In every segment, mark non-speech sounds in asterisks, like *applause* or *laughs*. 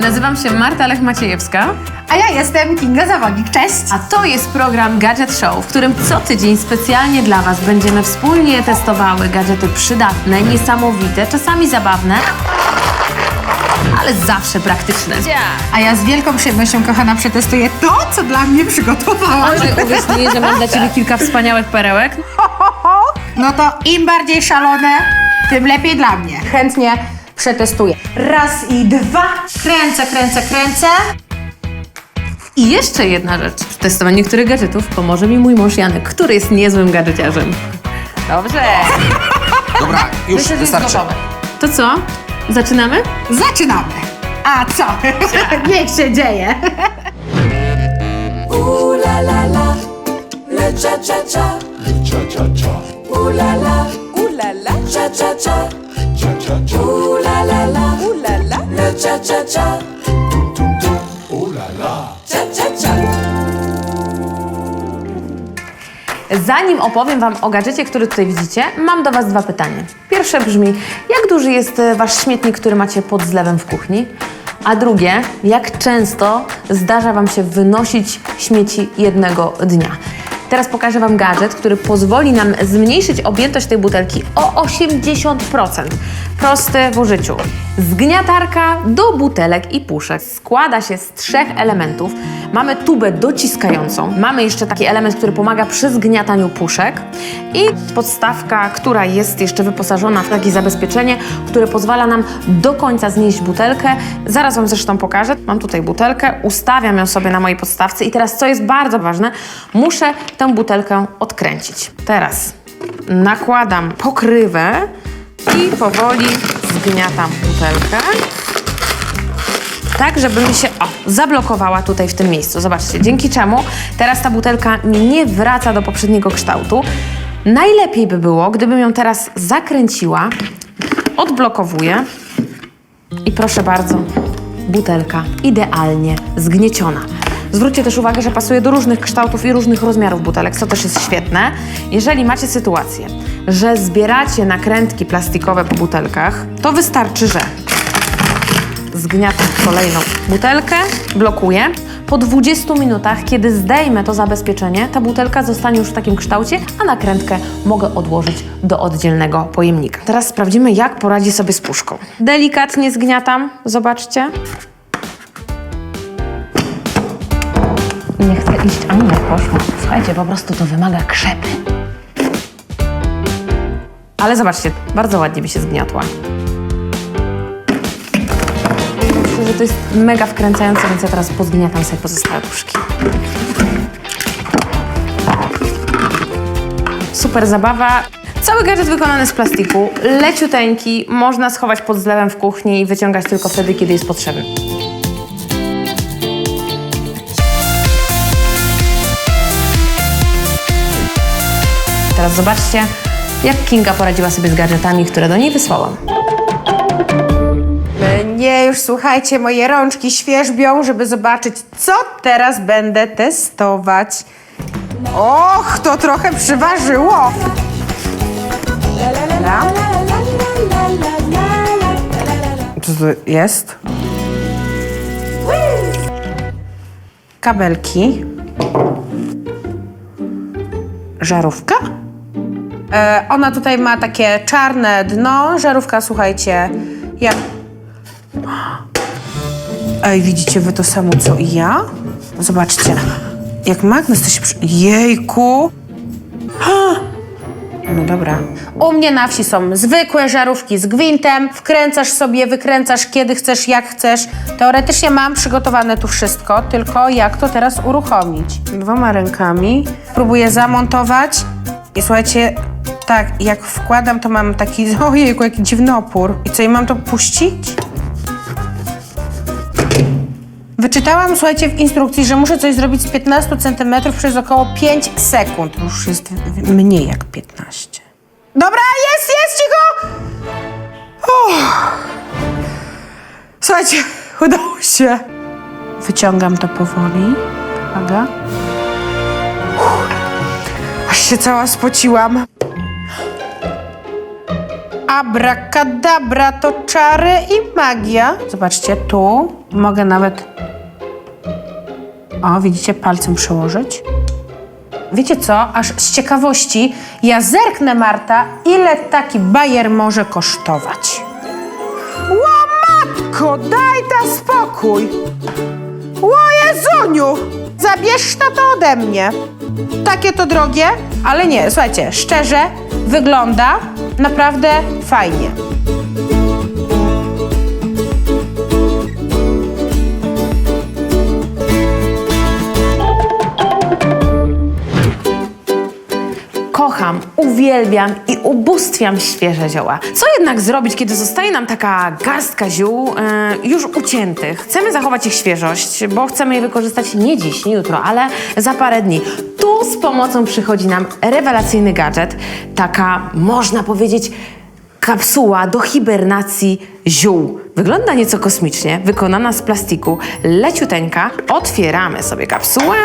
Nazywam się Marta Lech-Maciejewska, A ja jestem Kinga Zawodnik. Cześć! a to jest program Gadget Show, w którym co tydzień specjalnie dla Was będziemy wspólnie testowały gadżety przydatne, niesamowite, czasami zabawne, ale zawsze praktyczne. A ja z wielką przyjemnością, kochana, przetestuję to, co dla mnie przygotowałaś. Ale uwierz mi, że mam dla Ciebie kilka wspaniałych perełek. No to im bardziej szalone, tym lepiej dla mnie. Chętnie przetestuję. Raz i dwa. Kręcę, kręcę, kręcę. I jeszcze jedna rzecz. W testowaniu niektórych gadżetów pomoże mi mój mąż Janek, który jest niezłym gadżeciarzem. Dobrze. *laughs* Dobra, już Myślę, że jest wystarczy. gotowe. To co? Zaczynamy? Zaczynamy. A co? *laughs* Niech się dzieje. Ooh la la la, le cha cha cha, Cha cha cha, ooh la la, ooh la la, cha cha cha, cha cha ooh la la la, ooh la la, le cha cha cha, tum tum tum, oh la la. cha cha cha. Zanim opowiem Wam o gadżecie, który tutaj widzicie, mam do Was dwa pytania. Pierwsze brzmi, jak duży jest e, Wasz śmietnik, który macie pod zlewem w kuchni? A drugie, jak często zdarza Wam się wynosić śmieci jednego dnia? Teraz pokażę Wam gadżet, który pozwoli nam zmniejszyć objętość tej butelki o 80%. Prosty w użyciu. Zgniatarka do butelek i puszek. Składa się z trzech elementów. Mamy tubę dociskającą, mamy jeszcze taki element, który pomaga przy zgniataniu puszek i podstawka, która jest jeszcze wyposażona w takie zabezpieczenie, które pozwala nam do końca znieść butelkę. Zaraz Wam zresztą pokażę. Mam tutaj butelkę, ustawiam ją sobie na mojej podstawce i teraz, co jest bardzo ważne, muszę tę butelkę odkręcić. Teraz nakładam pokrywę i powoli zgniatam butelkę tak, żeby mi się o, zablokowała tutaj w tym miejscu. Zobaczcie, dzięki czemu teraz ta butelka nie wraca do poprzedniego kształtu. Najlepiej by było, gdybym ją teraz zakręciła, odblokowuję i proszę bardzo, butelka idealnie zgnieciona. Zwróćcie też uwagę, że pasuje do różnych kształtów i różnych rozmiarów butelek, co też jest świetne. Jeżeli macie sytuację, że zbieracie nakrętki plastikowe po butelkach, to wystarczy, że zgniatam kolejną butelkę, blokuję. Po 20 minutach, kiedy zdejmę to zabezpieczenie, ta butelka zostanie już w takim kształcie, a nakrętkę mogę odłożyć do oddzielnego pojemnika. Teraz sprawdzimy, jak poradzi sobie z puszką. Delikatnie zgniatam, zobaczcie. Iść, a nie poszło. Słuchajcie, po prostu to wymaga krzepy. Ale zobaczcie, bardzo ładnie mi się zgniotła. Myślę, że to jest mega wkręcające, więc ja teraz pozgniatam sobie pozostałe puszki. Super zabawa. Cały gadżet wykonany z plastiku, leciuteńki, można schować pod zlewem w kuchni i wyciągać tylko wtedy, kiedy jest potrzebny. Teraz zobaczcie, jak Kinga poradziła sobie z gadżetami, które do niej wysłałam. Nie, już słuchajcie, moje rączki świeżbią, żeby zobaczyć, co teraz będę testować. Och, to trochę przyważyło. Co to jest? Kabelki. Żarówka? E, ona tutaj ma takie czarne dno. Żarówka, słuchajcie, jak Ej, widzicie wy to samo, co i ja? Zobaczcie, jak magnes to się przy... Jejku! No dobra. U mnie na wsi są zwykłe żarówki z gwintem. Wkręcasz sobie, wykręcasz kiedy chcesz, jak chcesz. Teoretycznie mam przygotowane tu wszystko, tylko jak to teraz uruchomić? Dwoma rękami próbuję zamontować i słuchajcie, tak, jak wkładam, to mam taki, *laughs* ojejku, jaki dziwny opór. I co, i mam to puścić? Wyczytałam, słuchajcie, w instrukcji, że muszę coś zrobić z 15 cm przez około 5 sekund. Już jest mniej jak 15. Dobra, jest, jest, cicho! Uff. Słuchajcie, *laughs* udało się. Wyciągam to powoli. Uwaga. Uff. Aż się cała spociłam. Abracadabra to czary i magia. Zobaczcie, tu mogę nawet... O, widzicie, palcem przełożyć. Wiecie co, aż z ciekawości ja zerknę, Marta, ile taki bajer może kosztować. Łomatko, daj ta spokój! Ło Jezuniu, zabierz na to ode mnie. Takie to drogie, ale nie, słuchajcie, szczerze, wygląda naprawdę fajnie. Kocham, uwielbiam ubóstwiam świeże zioła. Co jednak zrobić, kiedy zostaje nam taka garstka ziół e, już uciętych? Chcemy zachować ich świeżość, bo chcemy je wykorzystać nie dziś, nie jutro, ale za parę dni. Tu z pomocą przychodzi nam rewelacyjny gadżet, taka można powiedzieć kapsuła do hibernacji ziół. Wygląda nieco kosmicznie, wykonana z plastiku, leciuteńka. Otwieramy sobie kapsułę,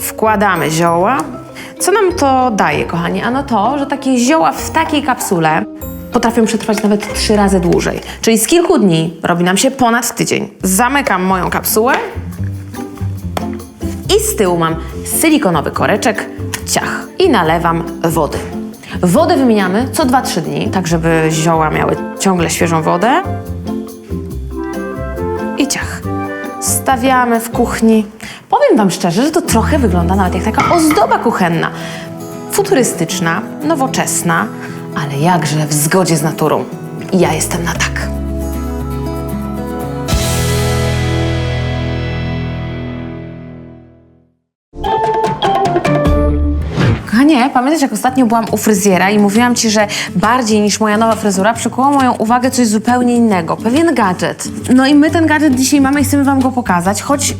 wkładamy zioła. Co nam to daje, kochani? Ano to, że takie zioła w takiej kapsule potrafią przetrwać nawet trzy razy dłużej. Czyli z kilku dni robi nam się ponad tydzień. Zamykam moją kapsułę i z tyłu mam silikonowy koreczek, ciach i nalewam wody. Wodę wymieniamy co 2-3 dni, tak żeby zioła miały ciągle świeżą wodę. I ciach. Stawiamy w kuchni. Powiem Wam szczerze, że to trochę wygląda nawet jak taka ozdoba kuchenna. Futurystyczna, nowoczesna, ale jakże w zgodzie z naturą. I ja jestem na tak. Kochanie, pamiętasz jak ostatnio byłam u fryzjera i mówiłam ci, że bardziej niż moja nowa fryzura przykuło moją uwagę coś zupełnie innego, pewien gadżet. No i my ten gadżet dzisiaj mamy i chcemy wam go pokazać, choć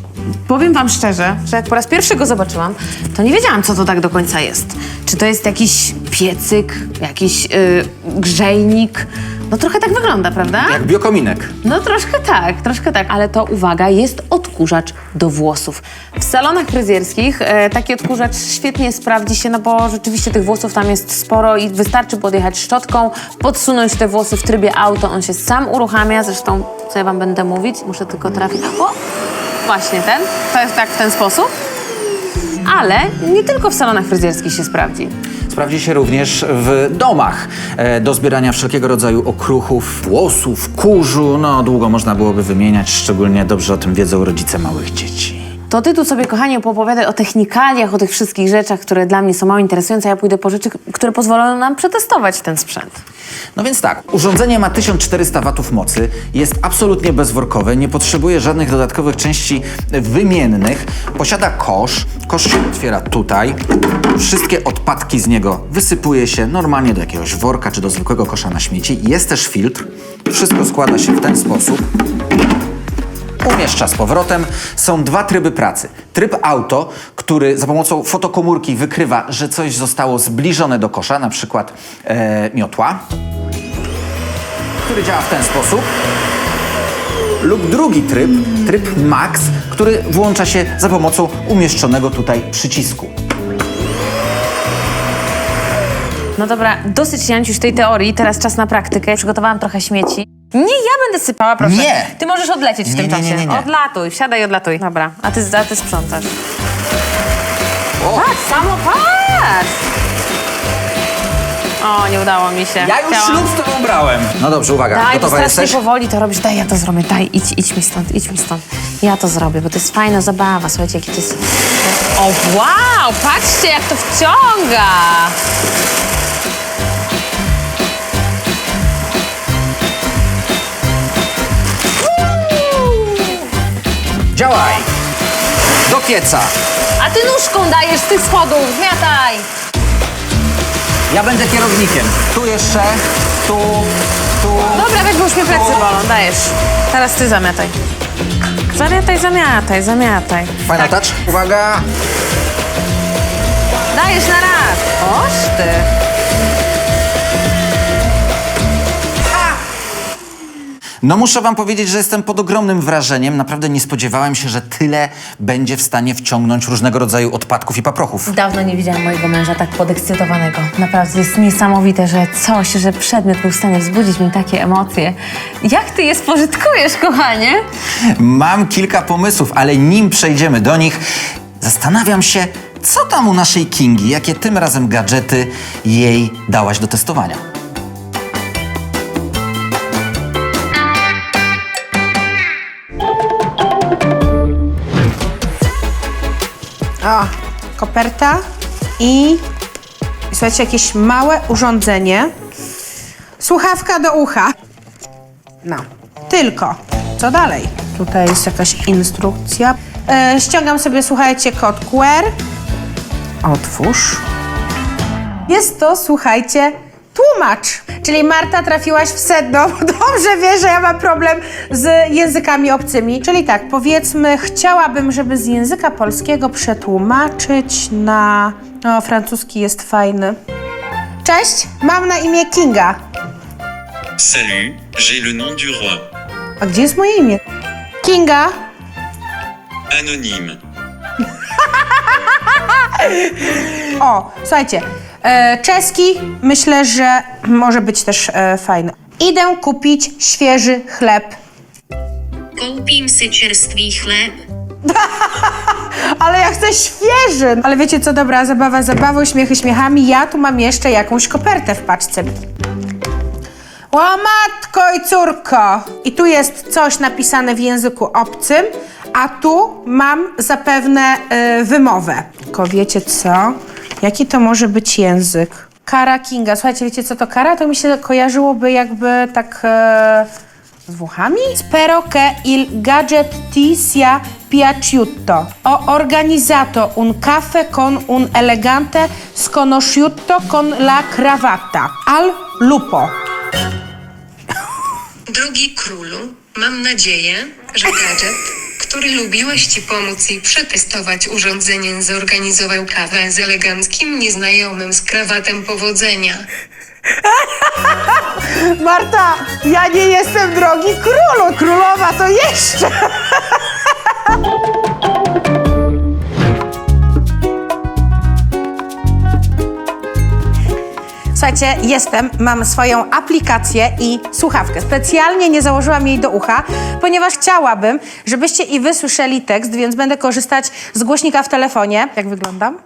powiem wam szczerze, że jak po raz pierwszy go zobaczyłam, to nie wiedziałam, co to tak do końca jest. Czy to jest jakiś piecyk, jakiś yy, grzejnik? No trochę tak wygląda, prawda? Jak biokominek. No troszkę tak, troszkę tak, ale to uwaga, jest odkurzacz do włosów. W salonach fryzjerskich e, taki odkurzacz świetnie sprawdzi się, no bo rzeczywiście tych włosów tam jest sporo i wystarczy podjechać szczotką, podsunąć te włosy w trybie auto, on się sam uruchamia, zresztą co ja wam będę mówić, muszę tylko trafić. O! Właśnie ten, to jest tak w ten sposób. Ale nie tylko w salonach fryzjerskich się sprawdzi. Sprawdzi się również w domach e, do zbierania wszelkiego rodzaju okruchów, włosów, kurzu. No, długo można byłoby wymieniać, szczególnie dobrze o tym wiedzą rodzice małych dzieci. To ty tu sobie, kochanie, poopowiadaj o technikaliach, o tych wszystkich rzeczach, które dla mnie są mało interesujące, a ja pójdę po rzeczy, które pozwolą nam przetestować ten sprzęt. No więc tak, urządzenie ma 1400 watów mocy, jest absolutnie bezworkowe, nie potrzebuje żadnych dodatkowych części wymiennych, posiada kosz, kosz się otwiera tutaj, wszystkie odpadki z niego wysypuje się normalnie do jakiegoś worka czy do zwykłego kosza na śmieci. Jest też filtr, wszystko składa się w ten sposób. Umieszcza z powrotem. Są dwa tryby pracy. Tryb auto, który za pomocą fotokomórki wykrywa, że coś zostało zbliżone do kosza, na przykład e, miotła, który działa w ten sposób. Lub drugi tryb, tryb Max, który włącza się za pomocą umieszczonego tutaj przycisku. No dobra, dosyć Janciu już tej teorii, teraz czas na praktykę. Przygotowałam trochę śmieci. Nie, ja będę sypała, proszę. Nie. Ty możesz odlecieć w Nie, tym nie, czasie. nie, nie, nie. Odlatuj, wsiadaj i odlatuj. Dobra, a ty, a ty sprzątasz. O! Patrz, samo patrz! O, nie udało mi się. Ja już Chciałam- ślub z tobą brałem. No dobrze, uwaga, Daj, bo gotowa strasznie jesteś? powoli to robisz. Daj, ja to zrobię. Daj, idź, idź mi stąd, idź mi stąd. Ja to zrobię, bo to jest fajna zabawa. Słuchajcie, jaki to jest... O, wow! Patrzcie, jak to wciąga! Działaj! Do pieca! A ty nóżką dajesz z tych schodów, zmiataj! Ja będę kierownikiem. Tu jeszcze, tu, tu. Dobra, weź, bo już mnie plecy bolą, dajesz. Teraz ty zamiataj. Zamiataj, zamiataj, zamiataj. Final touch. Uwaga! Dajesz na raz. Oż ty. No muszę wam powiedzieć, że jestem pod ogromnym wrażeniem. Naprawdę nie spodziewałem się, że tyle będzie w stanie wciągnąć różnego rodzaju odpadków i paprochów. Dawno nie widziałam mojego męża tak podekscytowanego. Naprawdę jest niesamowite, że coś, że przedmiot był w stanie wzbudzić mi takie emocje. Jak ty je spożytkujesz, kochanie? Mam kilka pomysłów, ale nim przejdziemy do nich, zastanawiam się, co tam u naszej Kingi, jakie tym razem gadżety jej dałaś do testowania. O, koperta i słuchajcie, jakieś małe urządzenie. Słuchawka do ucha. No, tylko. Co dalej? Tutaj jest jakaś instrukcja. E, ściągam sobie, słuchajcie, kod QR. Otwórz. Jest to, słuchajcie, tłumacz. Czyli Marta, trafiłaś w sedno. Dobrze wiesz, że ja mam problem z językami obcymi. Czyli tak, powiedzmy, chciałabym, żeby z języka polskiego przetłumaczyć na... O, francuski jest fajny. Cześć, mam na imię Kinga. Salut, j'ai le nom du roi. A gdzie jest moje imię? Kinga. Anonyme. *laughs* O, słuchajcie, e, czeski myślę, że może być też e, fajny. Idę kupić świeży chleb. Koupím si čerstvý chléb. *laughs* Ale ja chcę świeży! Ale wiecie co, dobra, zabawa zabawą, śmiechy śmiechami. Ja tu mam jeszcze jakąś kopertę w paczce. O matko i córko! I tu jest coś napisane w języku obcym, a tu mam zapewne y, wymowę. Tylko wiecie co? Jaki to może być język? Kara Kinga. Słuchajcie, wiecie co to kara? To mi się kojarzyłoby jakby tak... E, z Włochami? Spero che il gadget ti sia piaciuto. Ho organizzato un caffè con un elegante sconosciuto con la cravatta. Al lupo. Drogi królu, mam nadzieję, że gadżet, który lubiłeś ci pomóc i przetestować urządzenie, zorganizował kawę z eleganckim nieznajomym z krawatem powodzenia. *laughs* Marta, ja nie jestem drogi królu. Królowa to jeszcze. *laughs* Słuchajcie, jestem, mam swoją aplikację i słuchawkę. Specjalnie nie założyłam jej do ucha, ponieważ chciałabym, żebyście i wy słyszeli tekst, więc będę korzystać z głośnika w telefonie. Jak wyglądam?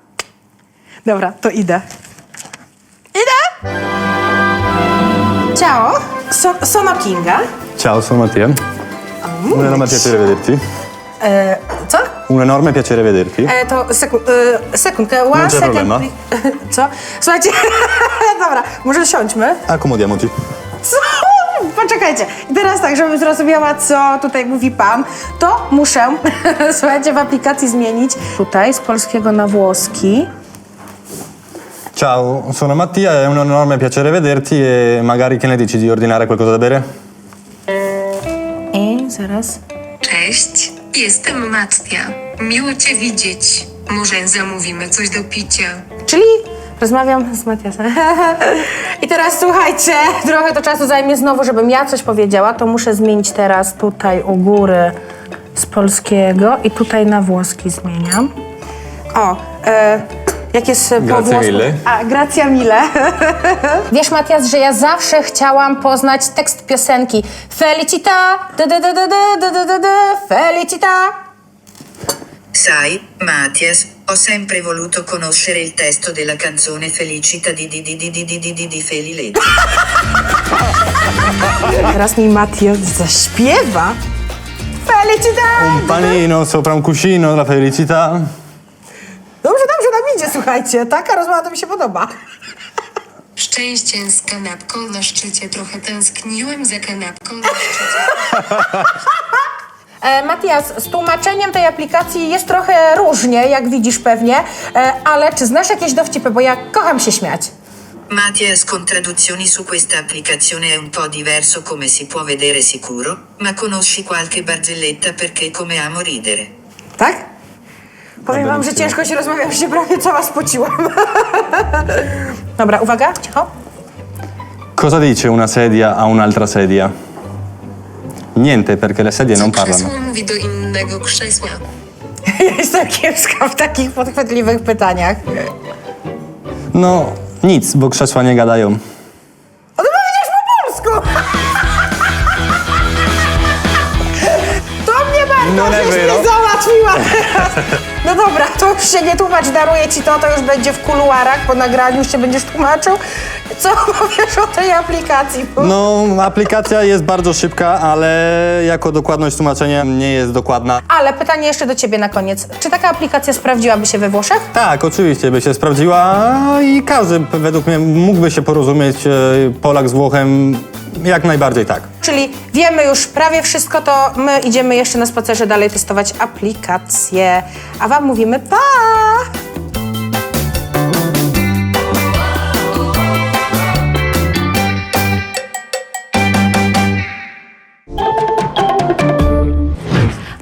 Dobra, to idę. Idę! Ciao, so, sono Kinga. Ciao, sono Mattia. Un enorme piacere vederti. E, co? Un enorme piacere vederti. E, to seku, e, sekundkę, one No, c'è second, problema. please. *laughs* Co? Słuchajcie, *laughs* dobra, może siądźmy. Accomodiamoci. Co? *laughs* Poczekajcie. I teraz tak, żebym zrozumiała, co tutaj mówi pan, to muszę, słuchajcie, w aplikacji zmienić tutaj z polskiego na włoski. Ciao, sono Mattia, è un enorme piacere vederti e magari che ne dici di ordinare qualcosa da bere? I zaraz. Cześć, jestem Mattia. Miło cię widzieć. Może zamówimy coś do picia. Czyli rozmawiam z Matiasem. *laughs* I teraz słuchajcie, trochę to czasu zajmie znowu, żebym ja coś powiedziała, to muszę zmienić teraz tutaj u góry z polskiego i tutaj na włoski zmieniam. O, e, jak jest po Grazie włosku? mille. A, mille. *laughs* Wiesz, Matias, że ja zawsze chciałam poznać tekst piosenki Felicita, da da da da da da da da Felicita. Sai, Mathias, ho sempre voluto conoscere il testo della canzone Felicita di di di di di di di di di Feli Leggi. Teraz mi Matias zaśpiewa. Felicita! Un panino sopra un cuscino, la felicità. Dobrze, dobrze nam idzie, słuchajcie. Taka rozmowa to mi się podoba. Szczęście z kanapką na szczycie. Trochę tęskniłem za kanapką na szczycie. *laughs* E, Matias, z tłumaczeniem tej aplikacji jest trochę różnie, jak widzisz pewnie, e, ale czy znasz jakieś dowcipy, bo ja kocham się śmiać. Mathias con traduzioni su questa applicazione è un po' diverso come si può vedere sicuro, ma conosci qualche barzelletta perché come amo ridere. Tak? Powiem wam, że ciężko się rozmawia, już się prawie cała spociłam. *laughs* Dobra, uwaga, cicho. Cosa dice una sedia a un'altra sedia? niente perché le sedie non Co parlano. krzesło mówi do innego krzesła. *laughs* Jestem kiepska w takich podchwytliwych pytaniach. No nic, bo krzesła nie gadają. O, to powiedziałeś po polsku! *laughs* To mnie bardzo No żeś mnie załatwiła teraz. No dobra, to już się nie tłumacz, daruję ci to, to już będzie w kuluarach, po nagraniu już się będziesz tłumaczył. Co *laughs* powiesz o tej aplikacji? No, aplikacja jest bardzo szybka, ale jako dokładność tłumaczenia nie jest dokładna. Ale pytanie jeszcze do ciebie na koniec. Czy taka aplikacja sprawdziłaby się we Włoszech? Tak, oczywiście by się sprawdziła i każdy według mnie mógłby się porozumieć, e, Polak z Włochem, jak najbardziej tak. Czyli wiemy już prawie wszystko, to my idziemy jeszcze na spacerze dalej testować aplikację. A wam mówimy pa!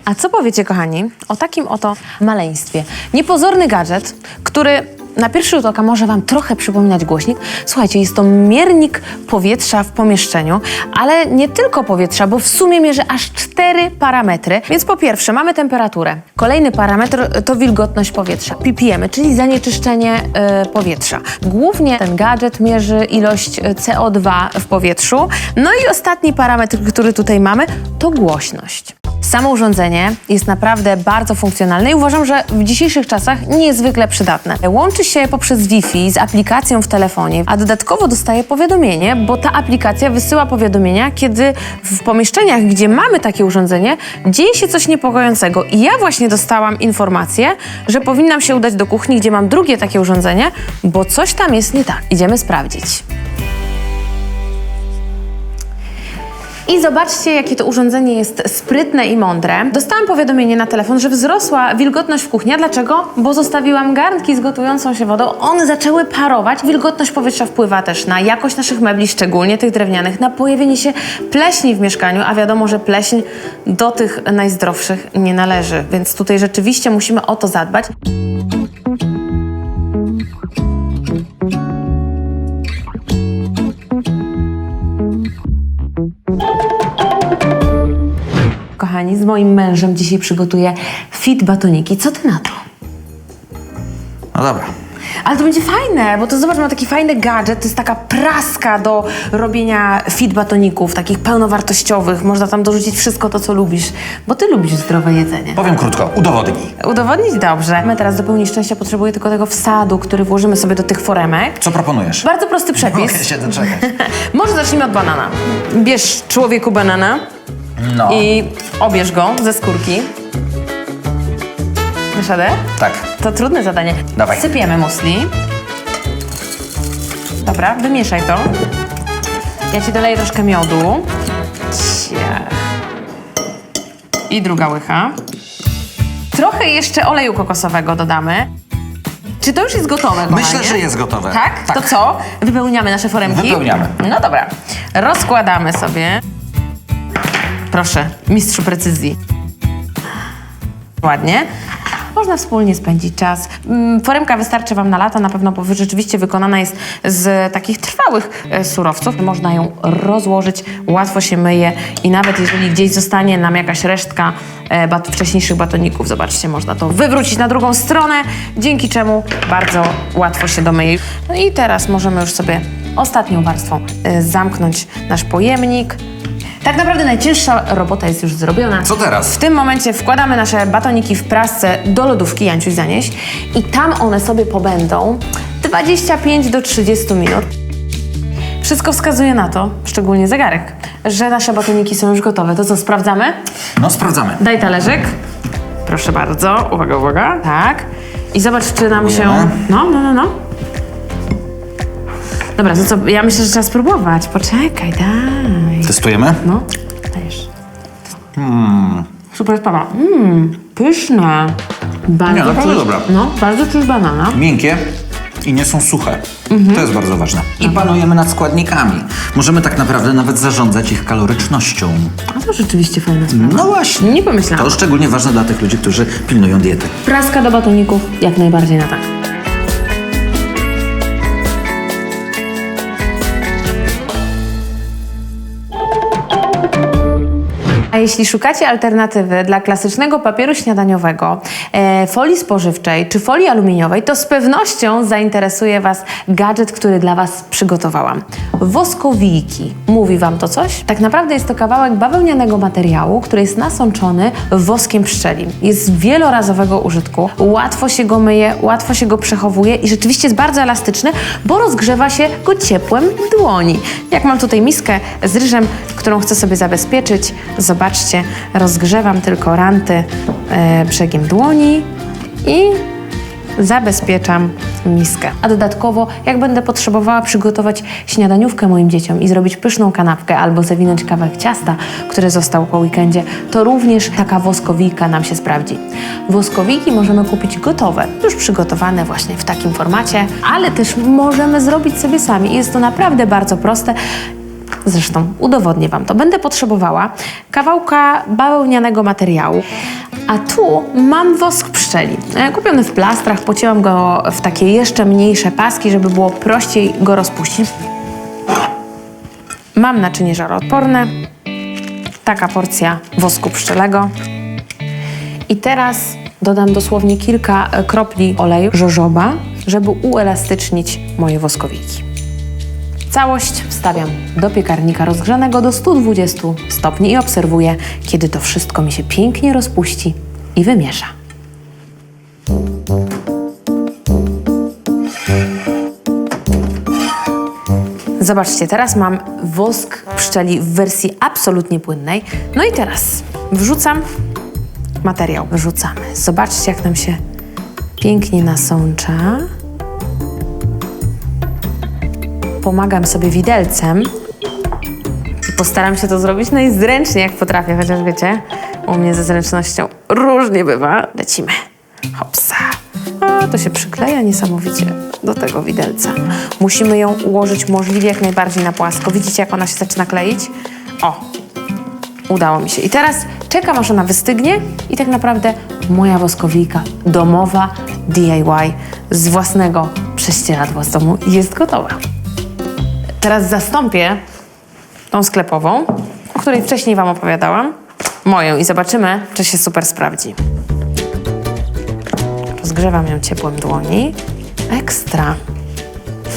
A co powiecie, kochani, o takim oto maleństwie? Niepozorny gadżet, który na pierwszy rzut oka może Wam trochę przypominać głośnik. Słuchajcie, jest to miernik powietrza w pomieszczeniu, ale nie tylko powietrza, bo w sumie mierzy aż cztery parametry. Więc po pierwsze mamy temperaturę. Kolejny parametr to wilgotność powietrza, ppm, czyli zanieczyszczenie e, powietrza. Głównie ten gadżet mierzy ilość e, CO2 w powietrzu. No i ostatni parametr, który tutaj mamy, to głośność. Samo urządzenie jest naprawdę bardzo funkcjonalne i uważam, że w dzisiejszych czasach niezwykle przydatne. Łączy poprzez Wi-Fi z aplikacją w telefonie, a dodatkowo dostaje powiadomienie, bo ta aplikacja wysyła powiadomienia, kiedy w pomieszczeniach, gdzie mamy takie urządzenie, dzieje się coś niepokojącego. I ja właśnie dostałam informację, że powinnam się udać do kuchni, gdzie mam drugie takie urządzenie, bo coś tam jest nie tak. Idziemy sprawdzić. I zobaczcie, jakie to urządzenie jest sprytne i mądre. Dostałam powiadomienie na telefon, że wzrosła wilgotność w kuchni. A dlaczego? Bo zostawiłam garnki z gotującą się wodą. One zaczęły parować. Wilgotność powietrza wpływa też na jakość naszych mebli, szczególnie tych drewnianych, na pojawienie się pleśni w mieszkaniu, a wiadomo, że pleśń do tych najzdrowszych nie należy. Więc tutaj rzeczywiście musimy o to zadbać. Kochani, z moim mężem dzisiaj przygotuję fit batoniki. Co ty na to? No dobra. Ale to będzie fajne, bo to zobacz, mam taki fajny gadżet, to jest taka praska do robienia fit batoników, takich pełnowartościowych. Można tam dorzucić wszystko to, co lubisz, bo ty lubisz zdrowe jedzenie. Powiem krótko, udowodnij. Udowodnić dobrze. My teraz do pełni szczęścia potrzebuję tylko tego wsadu, który włożymy sobie do tych foremek. Co proponujesz? Bardzo prosty przepis. Mogę się doczekać. *laughs* Może zacznijmy od banana. Bierz człowieku banana No. i obierz go ze skórki. Dasz radę? Tak. To trudne zadanie. Dawaj. Sypiemy musli. Dobra, wymieszaj to. Ja ci doleję troszkę miodu. I druga łycha. Trochę jeszcze oleju kokosowego dodamy. Czy to już jest gotowe, kochanie? Myślę, że jest gotowe. Tak? Tak. To co? Wypełniamy nasze foremki? Wypełniamy. No dobra. Rozkładamy sobie. Proszę, mistrzu precyzji. Ładnie. Można wspólnie spędzić czas. Mm, Foremka wystarczy Wam na lata, na pewno, bo rzeczywiście wykonana jest z takich trwałych e, surowców. Można ją rozłożyć, łatwo się myje i nawet jeżeli gdzieś zostanie nam jakaś resztka e, bat wcześniejszych batoników, zobaczcie, można to wywrócić na drugą stronę, dzięki czemu bardzo łatwo się domyje. No i teraz możemy już sobie ostatnią warstwą e, zamknąć nasz pojemnik. Tak naprawdę najcięższa robota jest już zrobiona. Co teraz? W tym momencie wkładamy nasze batoniki w prasce do lodówki, Janciuś zanieś, i tam one sobie pobędą 25 do 30 minut. Wszystko wskazuje na to, szczególnie zegarek, że nasze batoniki są już gotowe. To co, sprawdzamy? No, sprawdzamy. Daj talerzyk. Proszę bardzo. Uwaga, uwaga. Tak. I zobacz, czy nam się... Próbujemy. No, no, no, no. Dobra, to co, ja myślę, że trzeba spróbować. Poczekaj, daj. Testujemy? No, dajesz. Super sprawa. Mmm, pyszne. Bardzo Nie, naprawdę czuć- dobra. No, bardzo czuć banana. Miękkie i nie są suche. Mhm. To jest bardzo ważne. I panujemy nad składnikami. Możemy tak naprawdę nawet zarządzać ich kalorycznością. A to rzeczywiście sprawa. No właśnie. Nie pomyślałam. To szczególnie ważne dla tych ludzi, którzy pilnują diety. Praska do batoników jak najbardziej na tak. A jeśli szukacie alternatywy dla klasycznego papieru śniadaniowego, e, folii spożywczej czy folii aluminiowej, to z pewnością zainteresuje Was gadżet, który dla Was przygotowałam. Woskowijki. Mówi Wam to coś? Tak naprawdę jest to kawałek bawełnianego materiału, który jest nasączony woskiem pszczeli. Jest wielorazowego użytku, łatwo się go myje, łatwo się go przechowuje i rzeczywiście jest bardzo elastyczny, bo rozgrzewa się go ciepłem dłoni. Jak mam tutaj miskę z ryżem, którą chcę sobie zabezpieczyć, zobaczcie, rozgrzewam tylko ranty e, brzegiem dłoni i zabezpieczam miskę. A dodatkowo, jak będę potrzebowała przygotować śniadaniówkę moim dzieciom i zrobić pyszną kanapkę albo zawinąć kawałek ciasta, który został po weekendzie, to również taka woskowijka nam się sprawdzi. Woskowiki możemy kupić gotowe, już przygotowane właśnie w takim formacie, ale też możemy zrobić sobie sami. Jest to naprawdę bardzo proste. Zresztą udowodnię Wam to. Będę potrzebowała kawałka bawełnianego materiału, a tu mam wosk pszczeli. E, Kupiony w plastrach, pocięłam go w takie jeszcze mniejsze paski, żeby było prościej go rozpuścić. Mam naczynie żaroodporne, taka porcja wosku pszczelego. I teraz dodam dosłownie kilka e, kropli oleju żożoba, żeby uelastycznić moje woskowiki. Całość wstawiam do piekarnika rozgrzanego do 120 stopni i obserwuję, kiedy to wszystko mi się pięknie rozpuści i wymiesza. Zobaczcie, teraz mam wosk pszczeli w wersji absolutnie płynnej. No i teraz wrzucam materiał. Wrzucamy. Zobaczcie, jak nam się pięknie nasącza. Pomagam sobie widelcem i postaram się to zrobić najzręczniej, jak potrafię, chociaż wiecie, u mnie ze zręcznością różnie bywa. Lecimy. Hopsa. A, to się przykleja niesamowicie do tego widelca. Musimy ją ułożyć możliwie jak najbardziej na płasko. Widzicie, jak ona się zaczyna kleić? O, udało mi się. I teraz czekam, aż ona wystygnie i tak naprawdę moja woskowika domowa DIY z własnego prześcieradła z domu jest gotowa. Teraz zastąpię tą sklepową, o której wcześniej Wam opowiadałam, moją i zobaczymy, czy się super sprawdzi. Rozgrzewam ją ciepłem dłoni. Ekstra.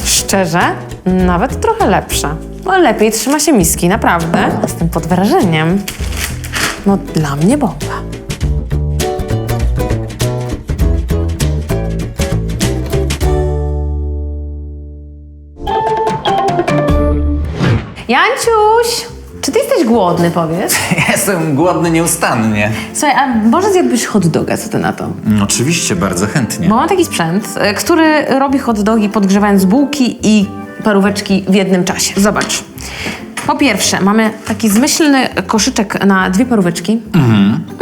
Szczerze, nawet trochę lepsza. No lepiej trzyma się miski, naprawdę. Jestem pod wrażeniem. No dla mnie bomba. Janciuś, czy ty jesteś głodny, powiedz? *laughs* Jestem głodny nieustannie. Słuchaj, a może zjadłbyś hot doga, co ty na to? Mm, Oczywiście, bardzo chętnie. Bo mam taki sprzęt, y, który robi hot dogi podgrzewając bułki i paróweczki w jednym czasie. Zobacz. Po pierwsze, mamy taki zmyślny koszyczek na dwie paróweczki.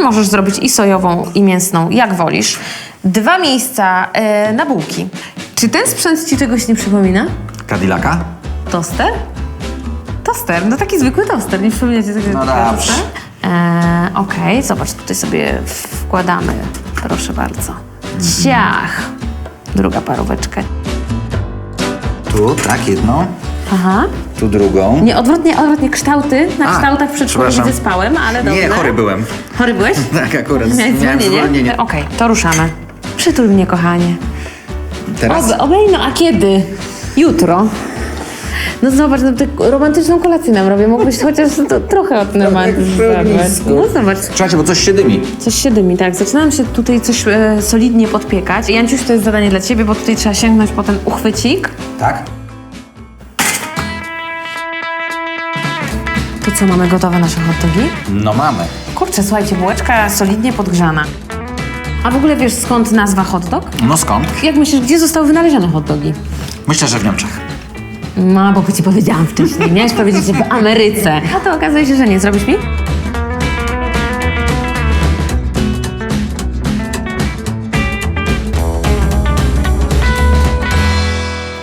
Możesz zrobić i sojową, i mięsną, jak wolisz. Dwa miejsca y, na bułki. Czy ten sprzęt ci czegoś nie przypomina? Cadillaca? Toster? Toster, no taki zwykły toster, nie przypominacie tego No dobrze. Eee, Okej, zobacz, tutaj sobie wkładamy, proszę bardzo. Ciach! Druga paróweczka. Tu, tak, jedną. Aha. Tu drugą. Nie, odwrotnie, odwrotnie, kształty. Na A, kształtach w przedszkolu przepraszam. spałem, ale dobrze. Nie, chory byłem. Chory byłeś? *laughs* Tak, akurat. Miałem zwolnienie? zwolnienie. Okej, to ruszamy. Przytul mnie, kochanie. Teraz? Obe, obej, no a kiedy? Jutro. No zobacz, no, tak romantyczną kolację nam robię. Mógłbyś *laughs* chociaż to, trochę odromantyzować. No zobacz, Słuchajcie, bo coś się dymi. coś się dymi, tak. Zaczynam się tutaj coś e, solidnie podpiekać. Janciuś, to jest zadanie dla ciebie, bo tutaj trzeba sięgnąć po ten uchwycik. Tak? To co, mamy gotowe nasze hot dogi? No mamy. Kurczę, słuchajcie, bułeczka solidnie podgrzana. A w ogóle wiesz skąd nazwa hot dog? No skąd? Jak myślisz, gdzie zostały wynalezione hot dogi? Myślę, że w Niemczech. No, bo ci powiedziałam wcześniej. Miałeś powiedzieć, że w Ameryce. A to okazuje się, że nie. Zrobisz mi?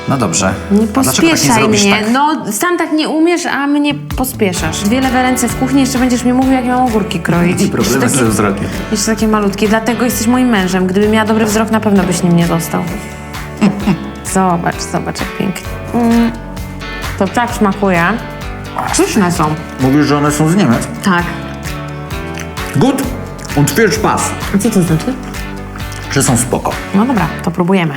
No dobrze. Nie A dlaczego tak nie pospieszaj zrobisz mnie. tak? No, sam tak nie umiesz, a mnie pospieszasz. Dwie lewe ręce w kuchni, jeszcze będziesz mi mówił, jak mam ogórki kroić. I problemy Jeszcze ze takie, wzrokiem. jeszcze takie malutkie. Dlatego jesteś moim mężem. Gdyby miała dobry wzrok, na pewno byś nim nie został. *laughs* zobacz, zobacz, jak pięknie. Mm, to tak smakuje. Pyszne są. Mówisz, że one są z Niemiec? Tak. Good und viel Spaß. A co to znaczy? Że są spoko. No dobra, to próbujemy.